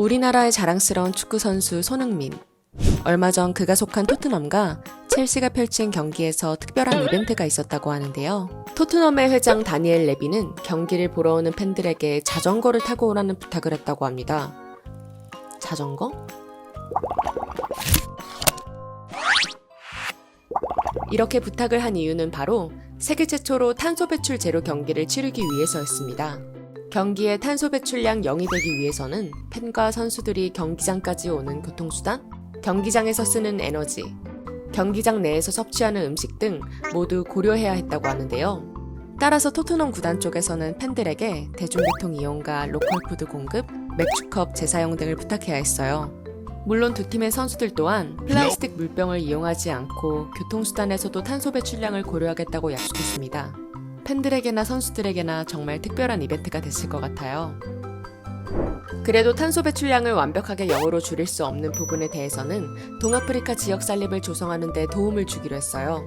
우리나라의 자랑스러운 축구 선수 손흥민. 얼마 전 그가 속한 토트넘과 첼시가 펼친 경기에서 특별한 이벤트가 있었다고 하는데요. 토트넘의 회장 다니엘 레비는 경기를 보러 오는 팬들에게 자전거를 타고 오라는 부탁을 했다고 합니다. 자전거? 이렇게 부탁을 한 이유는 바로 세계 최초로 탄소 배출 제로 경기를 치르기 위해서였습니다. 경기의 탄소 배출량 0이 되기 위해서는 팬과 선수들이 경기장까지 오는 교통수단, 경기장에서 쓰는 에너지, 경기장 내에서 섭취하는 음식 등 모두 고려해야 했다고 하는데요. 따라서 토트넘 구단 쪽에서는 팬들에게 대중교통 이용과 로컬 푸드 공급, 맥주컵 재사용 등을 부탁해야 했어요. 물론 두 팀의 선수들 또한 플라스틱 물병을 이용하지 않고 교통수단에서도 탄소 배출량을 고려하겠다고 약속했습니다. 팬들에게나 선수들에게나 정말 특별한 이벤트가 됐을 것 같아요. 그래도 탄소 배출량을 완벽하게 0으로 줄일 수 없는 부분에 대해서는 동아프리카 지역 산립을 조성하는 데 도움을 주기로 했어요.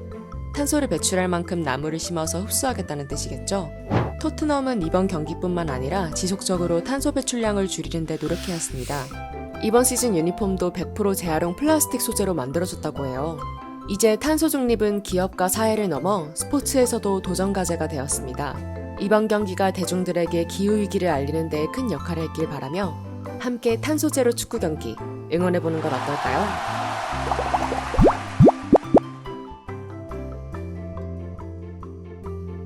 탄소를 배출할 만큼 나무를 심어서 흡수하겠다는 뜻이겠죠. 토트넘은 이번 경기뿐만 아니라 지속적으로 탄소 배출량을 줄이는 데 노력해야 했습니다. 이번 시즌 유니폼도 100% 재활용 플라스틱 소재로 만들어졌다고 해요. 이제 탄소 중립은 기업과 사회를 넘어 스포츠에서도 도전 과제가 되었습니다. 이번 경기가 대중들에게 기후위기를 알리는 데 큰 역할을 했길 바라며 함께 탄소 제로 축구 경기 응원해보는 건 어떨까요?